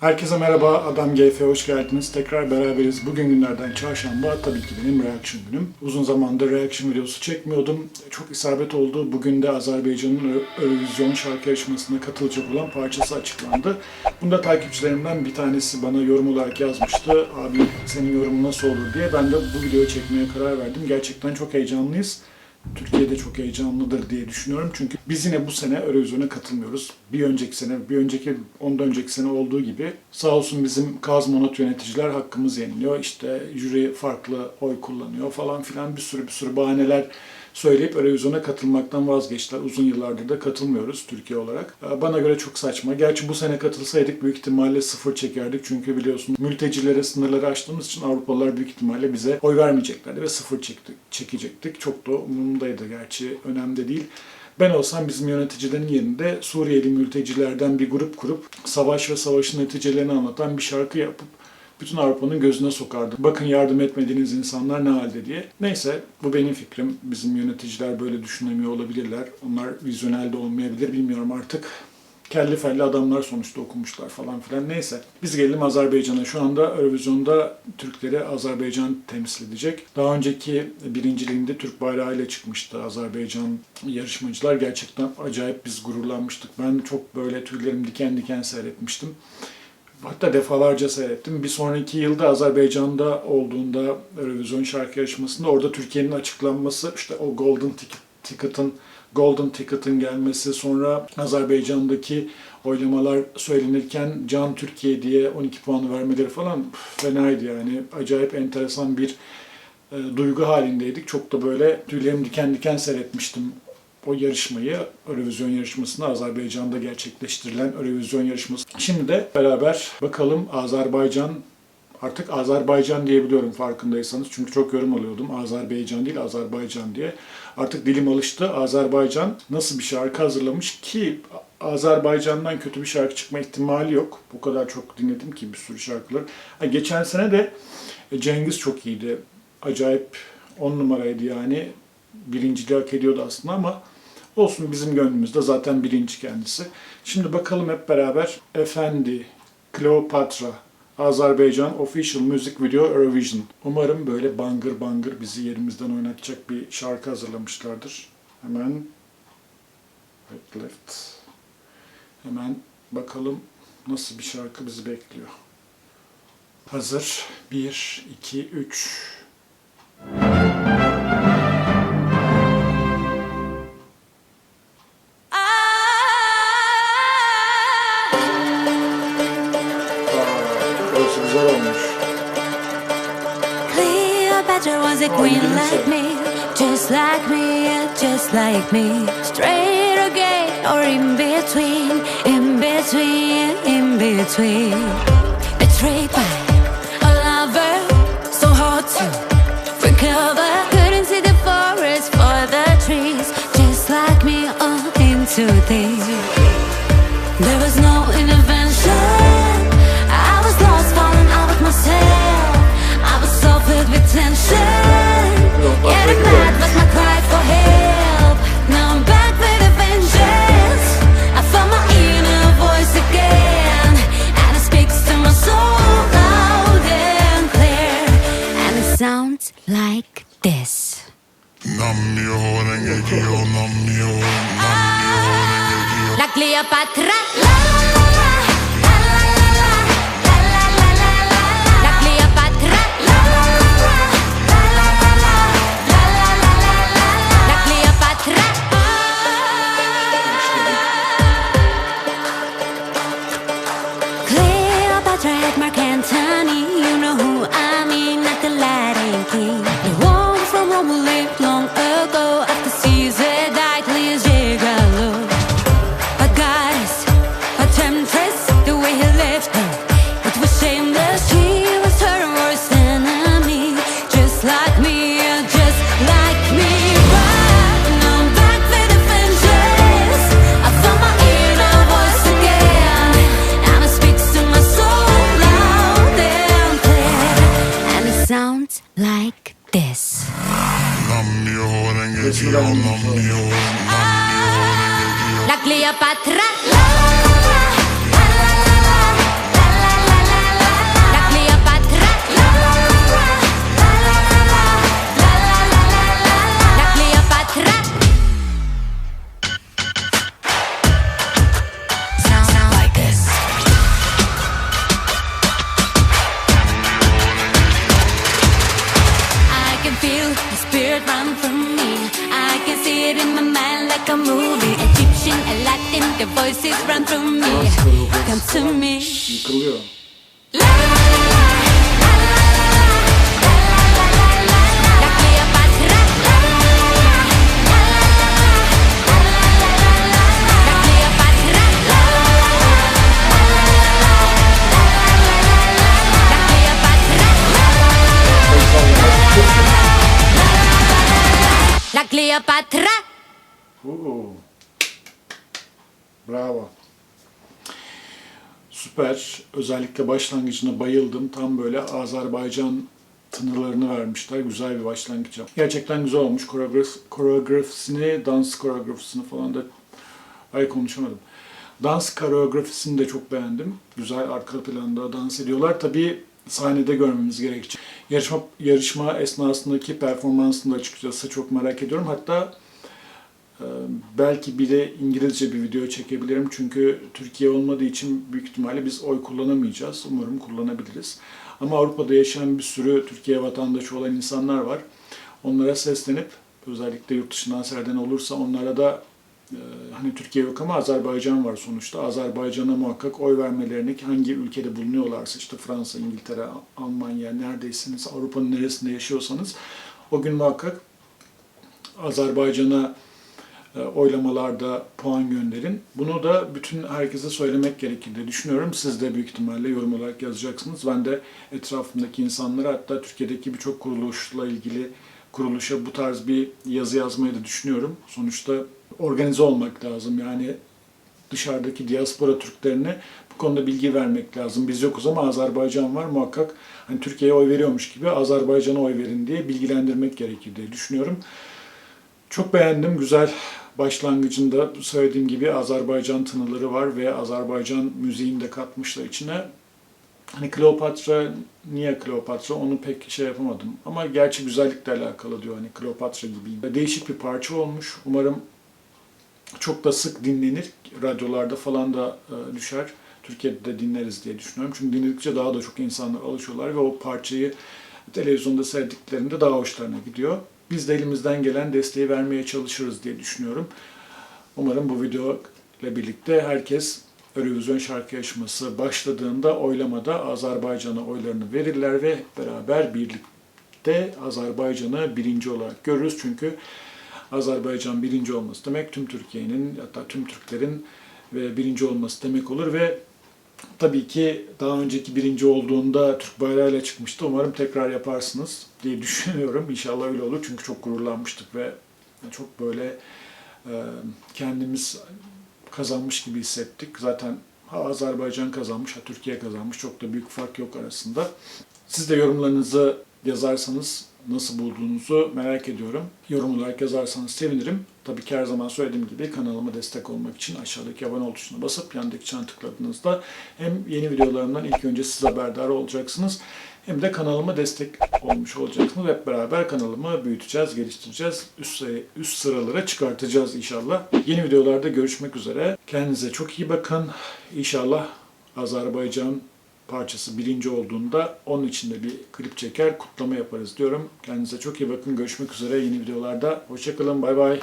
Herkese merhaba, Adam GF hoş geldiniz. Tekrar beraberiz. Bugün günlerden çarşamba, tabii ki benim reaction günüm. Uzun zamandır reaction videosu çekmiyordum. Çok isabet oldu. Bugün de Azerbaycan'ın Eurovision şarkı yarışmasına katılacak olan parçası açıklandı. Bunda takipçilerimden bir tanesi bana yorum olarak yazmıştı. Abi senin yorumun nasıl olur diye. Ben de bu videoyu çekmeye karar verdim. Gerçekten çok heyecanlıyız. Türkiye'de çok heyecanlıdır diye düşünüyorum. Çünkü biz yine bu sene Eurovision'a katılmıyoruz. Bir önceki sene, bir önceki, ondan önceki sene olduğu gibi sağ olsun bizim Kazmonot yöneticiler hakkımız yeniliyor. İşte jüri farklı oy kullanıyor falan filan bir sürü bir sürü bahaneler söyleyip Eurovision'a katılmaktan vazgeçtiler. Uzun yıllardır da katılmıyoruz Türkiye olarak. Ee, Bana göre çok saçma. Gerçi bu sene katılsaydık büyük ihtimalle sıfır çekerdik. Çünkü biliyorsun mültecilere sınırları açtığımız için Avrupalılar büyük ihtimalle bize oy vermeyeceklerdi ve sıfır çektik, çekecektik. Çok da umurumdaydı gerçi. Önemli değil. Ben olsam bizim yöneticilerin yerinde Suriyeli mültecilerden bir grup kurup savaş ve savaşın neticelerini anlatan bir şarkı yapıp bütün Avrupa'nın gözüne sokardı. Bakın yardım etmediğiniz insanlar ne halde diye. Neyse bu benim fikrim. Bizim yöneticiler böyle düşünemiyor olabilirler. Onlar vizyonel de olmayabilir bilmiyorum artık. Kelli felli adamlar sonuçta okumuşlar falan filan. Neyse biz gelelim Azerbaycan'a. Şu anda Eurovision'da Türkleri Azerbaycan temsil edecek. Daha önceki birinciliğinde Türk bayrağıyla çıkmıştı Azerbaycan yarışmacılar. Gerçekten acayip biz gururlanmıştık. Ben çok böyle tüylerim diken diken seyretmiştim. Hatta defalarca seyrettim. Bir sonraki yılda Azerbaycan'da olduğunda Eurovision şarkı yarışmasında orada Türkiye'nin açıklanması, işte o Golden Ticket, Ticket'ın Golden Ticket'ın gelmesi, sonra Azerbaycan'daki oylamalar söylenirken Can Türkiye diye 12 puanı vermeleri falan fenaydı yani. Acayip enteresan bir e, duygu halindeydik. Çok da böyle tüylerim diken diken seyretmiştim o yarışmayı, Eurovision yarışmasını Azerbaycan'da gerçekleştirilen Eurovision yarışması. Şimdi de beraber bakalım Azerbaycan Artık Azerbaycan diyebiliyorum farkındaysanız. Çünkü çok yorum alıyordum. Azerbaycan değil, Azerbaycan diye. Artık dilim alıştı. Azerbaycan nasıl bir şarkı hazırlamış ki Azerbaycan'dan kötü bir şarkı çıkma ihtimali yok. Bu kadar çok dinledim ki bir sürü şarkılar. Ha, geçen sene de Cengiz çok iyiydi. Acayip on numaraydı yani. Birinciliği hak ediyordu aslında ama olsun bizim gönlümüzde zaten birinci kendisi. Şimdi bakalım hep beraber Efendi, Kleopatra, Azerbaycan Official Music Video Eurovision. Umarım böyle bangır bangır bizi yerimizden oynatacak bir şarkı hazırlamışlardır. Hemen right left. Hemen bakalım nasıl bir şarkı bizi bekliyor. Hazır. 1, 2, 3. Like me. Straight or gay or in between, in between, in between. Betrayed by a lover, so hard to recover. Couldn't see the forest for the trees, just like me, all into these. There was no para atrás. This is what I. La Cleopatra. voices run through me. Come to me. La, la, la, La Cleopatra. Ooh. Bravo. Süper. Özellikle başlangıcına bayıldım. Tam böyle Azerbaycan tınırlarını vermişler. Güzel bir başlangıç. Gerçekten güzel olmuş. Koreograf, koreografisini, dans koreografisini falan da ay konuşamadım. Dans koreografisini de çok beğendim. Güzel arka planda dans ediyorlar. Tabii sahnede görmemiz gerekecek. Yarışma, yarışma esnasındaki performansını da açıkçası çok merak ediyorum. Hatta Belki bir de İngilizce bir video çekebilirim çünkü Türkiye olmadığı için büyük ihtimalle biz oy kullanamayacağız. Umarım kullanabiliriz. Ama Avrupa'da yaşayan bir sürü Türkiye vatandaşı olan insanlar var. Onlara seslenip özellikle yurt dışından seyreden olursa onlara da e, hani Türkiye yok ama Azerbaycan var sonuçta. Azerbaycan'a muhakkak oy vermelerini hangi ülkede bulunuyorlarsa işte Fransa, İngiltere, Almanya neredeyseniz Avrupa'nın neresinde yaşıyorsanız o gün muhakkak Azerbaycan'a oylamalarda puan gönderin. Bunu da bütün herkese söylemek gerekir diye düşünüyorum. Siz de büyük ihtimalle yorum olarak yazacaksınız. Ben de etrafımdaki insanlara hatta Türkiye'deki birçok kuruluşla ilgili kuruluşa bu tarz bir yazı yazmayı da düşünüyorum. Sonuçta organize olmak lazım. Yani dışarıdaki diaspora Türklerine bu konuda bilgi vermek lazım. Biz yokuz ama Azerbaycan var. Muhakkak hani Türkiye'ye oy veriyormuş gibi Azerbaycan'a oy verin diye bilgilendirmek gerekir diye düşünüyorum. Çok beğendim. Güzel başlangıcında söylediğim gibi Azerbaycan tınıları var ve Azerbaycan müziğini de katmışlar içine. Hani Kleopatra, niye Kleopatra onu pek şey yapamadım. Ama gerçi güzellikle alakalı diyor hani Kleopatra gibiyim. Değişik bir parça olmuş. Umarım çok da sık dinlenir. Radyolarda falan da e, düşer. Türkiye'de de dinleriz diye düşünüyorum. Çünkü dinledikçe daha da çok insanlar alışıyorlar ve o parçayı televizyonda seyrettiklerinde daha hoşlarına gidiyor. Biz de elimizden gelen desteği vermeye çalışırız diye düşünüyorum. Umarım bu video ile birlikte herkes Eurovision şarkı yarışması başladığında oylamada Azerbaycan'a oylarını verirler ve beraber birlikte Azerbaycan'ı birinci olarak görürüz. Çünkü Azerbaycan birinci olması demek tüm Türkiye'nin hatta tüm Türklerin ve birinci olması demek olur ve tabii ki daha önceki birinci olduğunda Türk bayrağıyla çıkmıştı. Umarım tekrar yaparsınız diye düşünüyorum. İnşallah öyle olur çünkü çok gururlanmıştık ve çok böyle e, kendimiz kazanmış gibi hissettik. Zaten ha Azerbaycan kazanmış, ha Türkiye kazanmış. Çok da büyük fark yok arasında. Siz de yorumlarınızı yazarsanız nasıl bulduğunuzu merak ediyorum. Yorum olarak yazarsanız sevinirim. Tabii ki her zaman söylediğim gibi kanalıma destek olmak için aşağıdaki abone ol tuşuna basıp yandaki çan tıkladığınızda hem yeni videolarımdan ilk önce siz haberdar olacaksınız hem de kanalıma destek olmuş olacaksınız. Hep beraber kanalımı büyüteceğiz, geliştireceğiz, üst, üst sıralara çıkartacağız inşallah. Yeni videolarda görüşmek üzere. Kendinize çok iyi bakın. İnşallah Azerbaycan parçası birinci olduğunda onun için de bir klip çeker, kutlama yaparız diyorum. Kendinize çok iyi bakın. Görüşmek üzere yeni videolarda. Hoşçakalın. Bay bay.